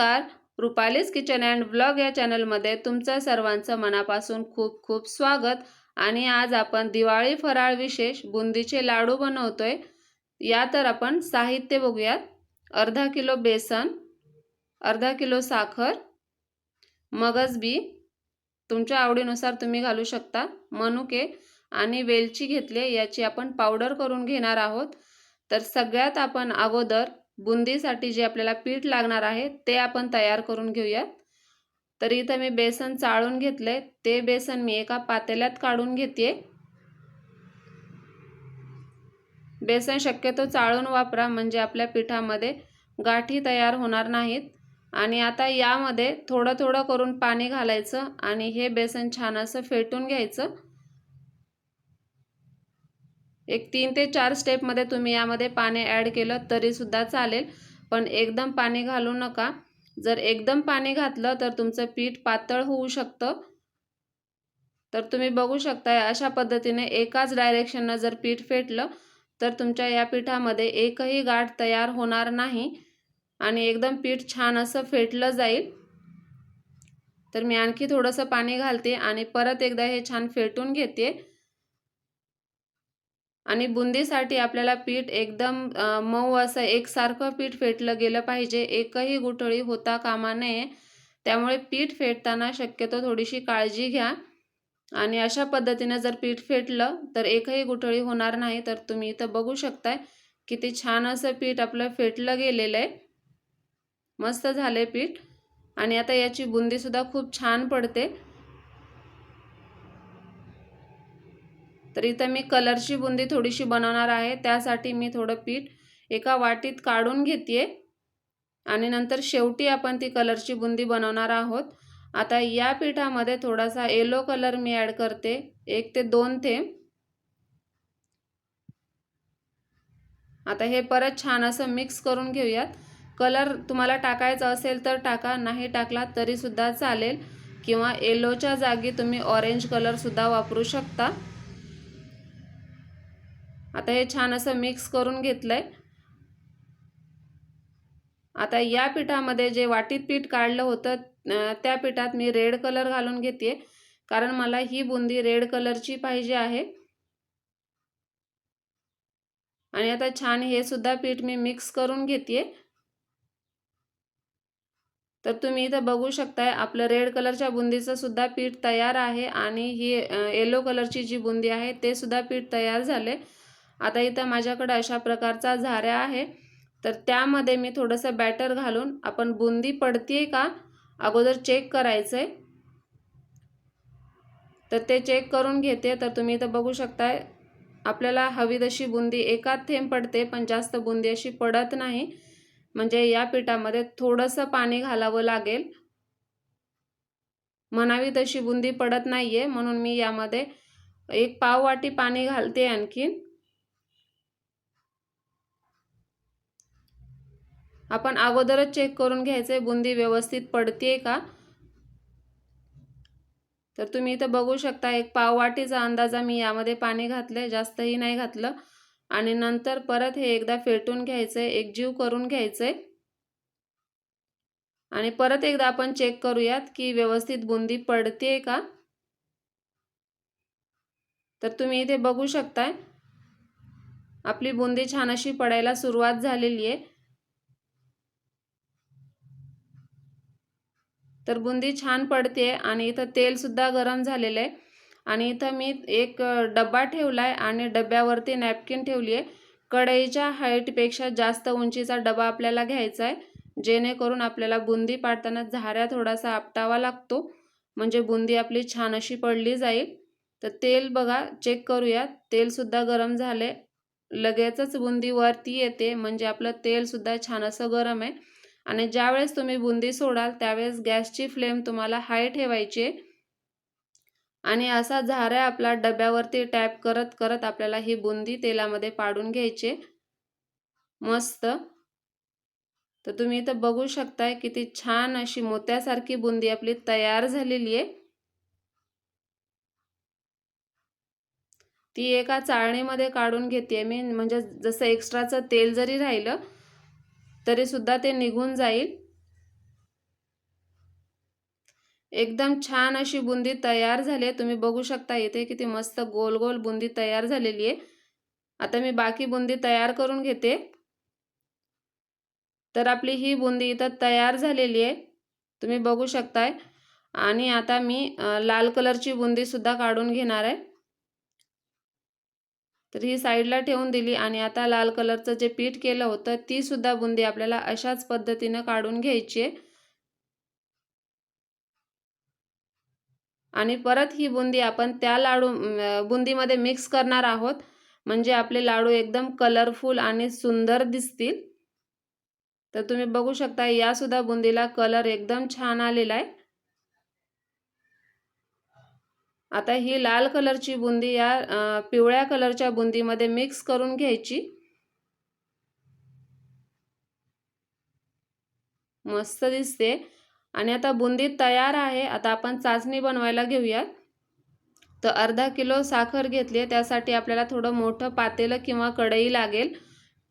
नमस्कार. रुपालीज kitchen and blog या चॅनलमध्ये तुमचं सर्वांचं मनापासून खूप खूप स्वागत. आणि आज आपण दिवाळी फराळ विशेष बुंदीचे लाडू बनवतोय. या तर आपण साहित्य बघूयात. अर्धा किलो बेसन अर्धा किलो साखर मगज बी. तुमच्या आवडीनुसार तुम्ही घालू शकता. मनुके आणि वेलची घेतले याची आपण पावडर करून घेणार आहोत. तर सगळ्यात आपण अगोदर बुंदीसाठी जे आपल्याला पीठ लागणार आहे ते आपण तयार करून घेऊयात. तर इथं मी बेसन चाळून घेतले ते बेसन मी एका पातेल्यात काढून घेते बेसन शक्यतो चाळून वापरा म्हणजे आपल्या पिठामध्ये गाठी तयार होणार नाहीत. आणि आता यामध्ये थोडं थोडं करून पाणी घालायचं आणि हे बेसन छान असं फेटून घ्यायचं. एक तीन ते चार स्टेपमध्ये तुम्ही यामध्ये पाणी ॲड केलं तरीसुद्धा चालेल. पण एकदम पाणी घालू नका. जर एकदम पाणी घातलं तर तुमचं पीठ पातळ होऊ शकतं. तर तुम्ही बघू शकता अशा पद्धतीने एकाच डायरेक्शननं जर पीठ फेटलं तर तुमच्या या पिठामध्ये एकही गाठ तयार होणार नाही. आणि एकदम पीठ छान असं फेटलं जाईल. तर मी आणखी थोडंसं पाणी घालते आणि परत एकदा हे छान फेटून घेते. आणि बुंदीसाठी आपल्याला पीठ एकदम मऊ असं एकसारखं पीठ फेटलं गेलं पाहिजे. एकही गुठळी होता कामा नये. त्यामुळे पीठ फेटताना शक्यतो थोडीशी काळजी घ्या. आणि अशा पद्धतीनं जर पीठ फेटलं तर एकही गुठळी होणार नाही. तर तुम्ही इथं बघू शकताय किती छान असं पीठ आपलं फेटलं गेलेलं आहे. मस्त झालं पीठ. आणि आता याची बुंदीसुद्धा खूप छान पडते. तर इथं मी कलरची बुंदी थोडीशी बनवणार आहे. त्यासाठी मी थोडं पीठ एका वाटीत काढून घेते आणि नंतर शेवटी आपण ती कलरची बुंदी बनवणार आहोत. आता या पिठामध्ये थोडासा येलो कलर मी ॲड करते. एक ते दोन थेंब. आता हे परत छान असं मिक्स करून घेऊयात. कलर तुम्हाला टाकायचा असेल तर टाका नाही टाकला तरीसुद्धा चालेल. किंवा येलोच्या जागी तुम्ही ऑरेंज कलरसुद्धा वापरू शकता. आता हे छान असं मिक्स करून घेतलं आहे आता या पिठामध्ये जे वाटीत पीठ काढलं होतं त्या पिठात मी रेड कलर घालून घेते कारण मला ही बुंदी रेड कलरची पाहिजे आहे. आणि आता छान हे सुद्धा पीठ मी मिक्स करून घेते तर तुम्ही इथं बघू शकताय आपलं रेड कलरच्या बुंदीचं सुद्धा पीठ तयार आहे. आणि ही येलो कलरची जी बुंदी आहे ते सुद्धा पीठ तयार झाले आता इथं माझ्याकडं अशा प्रकारचा झाऱ्या आहे. तर त्यामध्ये मी थोडंसं बॅटर घालून आपण बुंदी पडते का? अगोदर चेक करायचं आहे तर ते चेक करून घेते. तर तुम्ही इथं बघू शकताय आपल्याला हवी तशी बुंदी एकात थेंब पडते पण जास्त बुंदी अशी पडत नाही. म्हणजे या पिठामध्ये थोडंसं पाणी घालावं लागेल. म्हणावी तशी बुंदी पडत नाही आहे म्हणून मी यामध्ये एक पाव वाटी पाणी घालते आणखीन. आपण अगोदरच चेक करून घ्यायचं आहे बुंदी व्यवस्थित पडते का? तर तुम्ही इथं बघू शकता एक पाव वाटीचा अंदाजा मी यामध्ये पाणी घातलं जास्तही नाही घातलं. आणि नंतर परत हे एकदा फेटून घ्यायचं आहे एकजीव करून घ्यायचं आहे आणि परत एकदा आपण चेक करूयात की व्यवस्थित बुंदी पडते का? तर तुम्ही इथे बघू शकताय आपली बुंदी छान अशी पडायला सुरुवात झालेली आहे तर बुंदी छान पडते आणि इथं तेलसुद्धा गरम झालेलं आहे. आणि इथं मी एक डब्बा ठेवला आहे आणि डब्यावरती नॅपकिन ठेवली आहे. कढईच्या हाईटपेक्षा जास्त उंचीचा डबा आपल्याला घ्यायचा आहे. जेणेकरून आपल्याला बुंदी पाडताना झाऱ्या थोडासा आपटावा लागतो. म्हणजे बुंदी आपली छान अशी पडली जाईल. तर तेल बघा चेक करूयात तेलसुद्धा गरम झाले लगेचच बुंदी वरती येते. म्हणजे आपलं तेलसुद्धा छान असं गरम आहे. आणि ज्यावेळेस तुम्ही बुंदी सोडाल त्यावेळेस गॅसची फ्लेम तुम्हाला हाय ठेवायची आणि असा झाऱ्या आपला डब्यावरती टॅप करत करत आपल्याला ही बुंदी तेलामध्ये पाडून घ्यायचे मस्त. तर तुम्ही इथं बघू शकताय किती छान अशी मोत्यासारखी बुंदी आपली तयार झालेली आहे. ती एका चाळणीमध्ये काढून घेते मी. म्हणजे जसं एक्स्ट्राचं तेल जरी राहिलं तरीसुद्धा ते निघून जाईल. एकदम छान अशी बुंदी तयार झाली आहे. तुम्ही बघू शकता इथे किती मस्त गोल गोल बुंदी तयार झालेली आहे. आता मी बाकी बुंदी तयार करून घेते. तर आपली ही बुंदी इथं तयार झालेली आहे. तुम्ही बघू शकताय. आणि आता मी लाल कलरची बुंदीसुद्धा काढून घेणार आहे. तर ही साईडला ठेवून दिली आणि आता लाल कलरचं जे पीठ केलं होतं ती सुद्धा बुंदी आपल्याला अशाच पद्धतीनं काढून घ्यायची आहे. आणि परत ही बुंदी आपण त्या लाडू बुंदीमध्ये मिक्स करणार आहोत. म्हणजे आपले लाडू एकदम कलरफुल आणि सुंदर दिसतील. तर तुम्ही बघू शकता यासुद्धा बुंदीला कलर एकदम छान आलेला आहे. आता ही लाल कलरची बुंदी या पिवळ्या कलरच्या बुंदीमध्ये मिक्स करून घ्यायची. मस्त दिसते. आणि आता बुंदी तयार आहे. आता आपण चाचणी बनवायला घेऊयात. तर अर्धा किलो साखर घेतली आहे. त्यासाठी आपल्याला थोडं मोठं पातेलं किंवा कढई लागेल.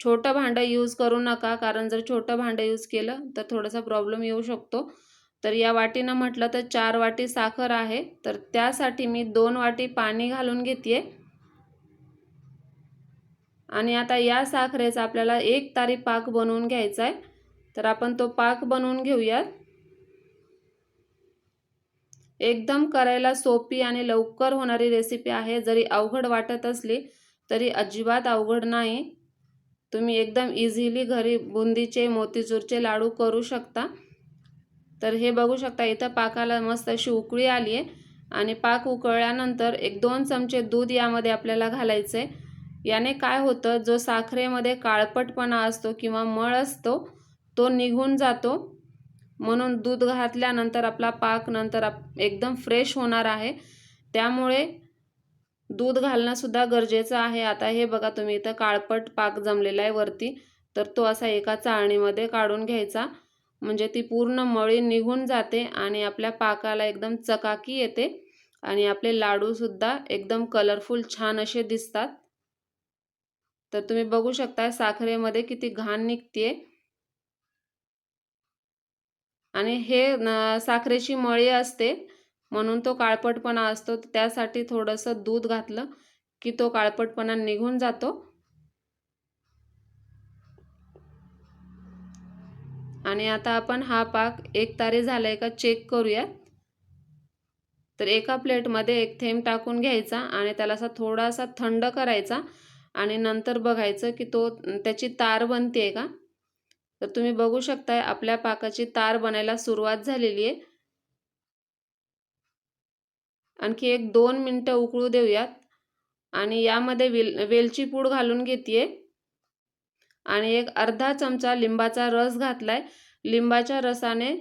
छोटं भांडं यूज करू नका. कारण जर छोटं भांडं यूज केलं तर थोडासा प्रॉब्लेम येऊ शकतो. तर या वाटीनं म्हटलं तर चार वाटी साखर आहे. तर त्यासाठी मी दोन वाटी पाणी घालून घेते आणि आता या साखरेचा आपल्याला एक तारी पाक बनवून घ्यायचा आहे तर आपण तो पाक बनवून घेऊयात. एकदम करायला सोपी आणि लवकर होणारी रेसिपी आहे. जरी अवघड वाटत असली तरी अजिबात अवघड नाही. तुम्ही एकदम इझिली घरी बुंदीचे मोतीचूरचे लाडू करू शकता. तर हे बघू शकता इथं पाकाला मस्त अशी उकळी आली आहे. आणि पाक उकळल्यानंतर एक दोन चमचे दूध यामध्ये आपल्याला घालायचं आहे याने काय होतं जो साखरेमध्ये काळपटपणा असतो किंवा मळ असतो तो निघून जातो. म्हणून दूध घातल्यानंतर आपला पाक नंतर आप एकदम फ्रेश होणार आहे. त्यामुळे दूध घालणंसुद्धा गरजेचं आहे. आता हे बघा तुम्ही इथं काळपट पाक जमलेला आहे वरती. तर तो असा एका चाळणीमध्ये काढून घ्यायचा. म्हणजे ती पूर्ण मळी निघून जाते आणि आपल्या पाकाला एकदम चकाकी येते आणि आपले लाडूसुद्धा एकदम कलरफुल छान असे दिसतात. तर तुम्ही बघू शकता साखरेमध्ये किती घाण निघते आणि हे साखरेची मळी असते म्हणून तो काळपटपणा असतो. त्यासाठी थोडंसं दूध घातलं की तो काळपटपणा निघून जातो. आणि आता आपण हा पाक एक तारी झालाय का चेक करूया तर एका प्लेटमध्ये एक थेंब टाकून घ्यायचा आणि त्याला असा थोडासा थंड करायचा आणि नंतर बघायचं की तो त्याची तार बनते का. तर तुम्ही बघू शकताय आपल्या पाकाची तार बनायला सुरुवात झालेली आहे. आणखी एक दोन मिनटं उकळू देऊयात. आणि यामध्ये वेल वेलची पूड घालून घेते आणि एक अर्धा चमचा लिंबाचा रस घातलाय. लिंबाच्या रसाने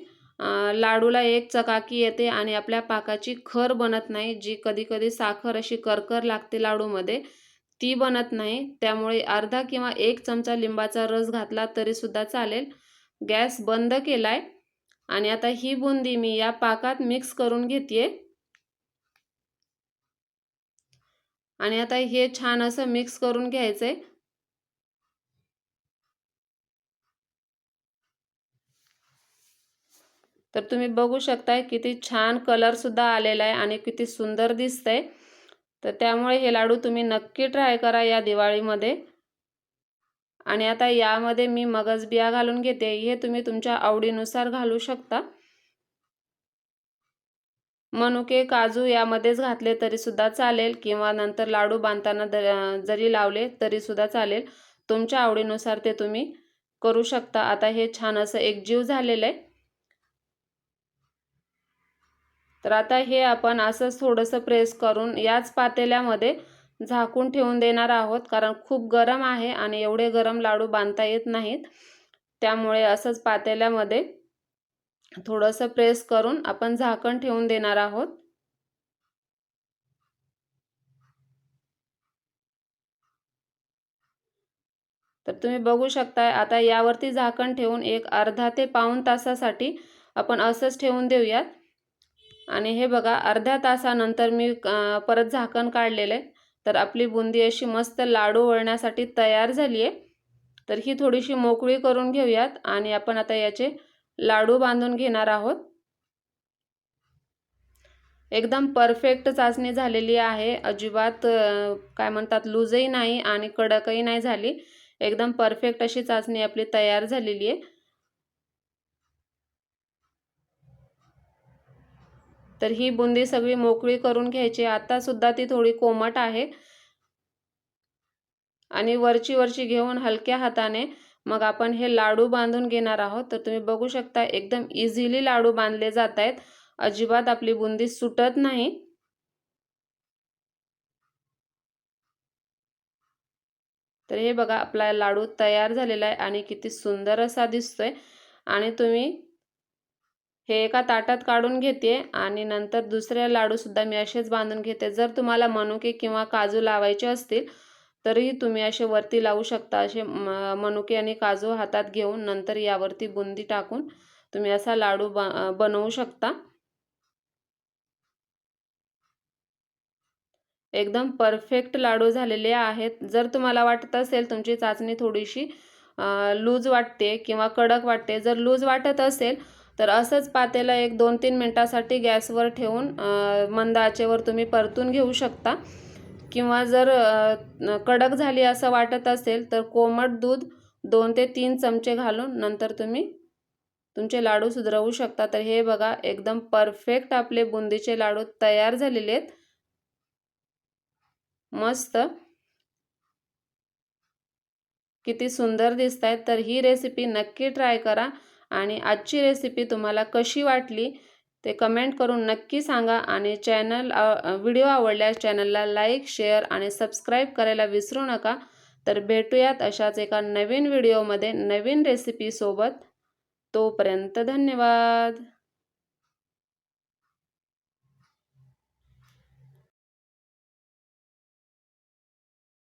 लाडूला एक चकाकी येते आणि आपल्या पाकाची खर बनत नाही जी कधी कधी साखर अशी करकर लागते लाडूमध्ये ती बनत नाही. त्यामुळे अर्धा किंवा एक चमचा लिंबाचा रस घातला तरीसुद्धा चालेल. गॅस बंद केला आहे आणि आता ही बुंदी मी या पाकात मिक्स करून घेते आणि आता हे छान असं मिक्स करून घ्यायचं आहे तर तुम्ही बघू शकताय किती छान कलरसुद्धा आलेला आहे आणि किती सुंदर दिसतंय. तर त्यामुळे हे लाडू तुम्ही नक्की ट्राय करा या दिवाळीमध्ये. आणि आता यामध्ये मी मगज बिया घालून घेते. हे तुम्ही तुमच्या आवडीनुसार घालू शकता. मनुके काजू यामध्येच घातले तरीसुद्धा चालेल किंवा नंतर लाडू बांधताना जरी लावले तरीसुद्धा चालेल. तुमच्या आवडीनुसार ते तुम्ही करू शकता. आता हे छान असं एकजीव झालेलं आहे. तर आता हे आपण असंच थोडंसं प्रेस करून याच पातेल्यामध्ये झाकून ठेवून देणार आहोत कारण खूप गरम आहे आणि एवढे गरम लाडू बांधता येत नाहीत. त्यामुळे असंच पातेल्यामध्ये थोडंसं प्रेस करून आपण झाकण ठेवून देणार आहोत. तर तुम्ही बघू शकताय आता यावरती झाकण ठेवून एक अर्धा ते पाऊण तासासाठी आपण असंच ठेवून देऊयात. आणि हे बघा अर्ध्या तासानंतर मी परत झाकण काढलेलं आहे तर आपली बुंदी अशी मस्त लाडू वळण्यासाठी तयार झाली आहे तर ही थोडीशी मोकळी करून घेऊयात आणि आपण आता याचे लाडू बांधून घेणार आहोत. एकदम परफेक्ट चाचणी झालेली आहे. अजिबात काय म्हणतात लूजही नाही आणि कडकही नाही झाली. एकदम परफेक्ट अशी चाचणी आपली तयार झालेली आहे तर ही बुंदी सगळी मोकळी करून घ्यायची. आतासुद्धा ती थोडी कोमट आहे. आणि वरची वरची घेऊन हलक्या हाताने मग आपण हे लाडू बांधून घेणार आहोत. तर तुम्ही बघू शकता एकदम इझिली लाडू बांधले जात आहेत अजिबात आपली बुंदी सुटत नाही. तर हे बघा आपला लाडू तयार झालेला आहे आणि किती सुंदर असा दिसतोय. आणि तुम्ही हे एका ताटात काढून घेते आणि नंतर दुसऱ्या लाडूसुद्धा मी असेच बांधून घेते. जर तुम्हाला मनुके किंवा काजू लावायचे असतील तरीही तुम्ही असे वरती लावू शकता. असे मनुके आणि काजू हातात घेऊन नंतर यावरती बुंदी टाकून तुम्ही असा लाडू बनवू शकता. एकदम परफेक्ट लाडू झालेले आहेत. जर तुम्हाला वाटत असेल तुमची चाचणी थोडीशी लूज वाटते किंवा कडक वाटते जर लूज वाटत असेल तर असंच पातेला एक दोन तीन मिनटासाठी गॅसवर ठेवून मंद आचेवर तुम्ही परतून घेऊ शकता. किंवा जर कडक झाली असं वाटत असेल तर कोमट दूध दोन ते तीन चमचे घालून नंतर तुम्ही तुमचे लाडू सुधरवू शकता. तर हे बघा एकदम परफेक्ट आपले बुंदीचे लाडू तयार झालेले आहेत. मस्त. किती सुंदर दिसत आहेत तर ही रेसिपी नक्की ट्राय करा. आणि आजची रेसिपी तुम्हाला कशी वाटली ते कमेंट करून नक्की सांगा आणि चॅनल व्हिडिओ आवडल्यास चॅनलला लाईक शेअर आणि सबस्क्राईब करायला विसरू नका. तर भेटूयात अशाच एका नवीन व्हिडिओमध्ये नवीन रेसिपीसोबत तोपर्यंत धन्यवाद.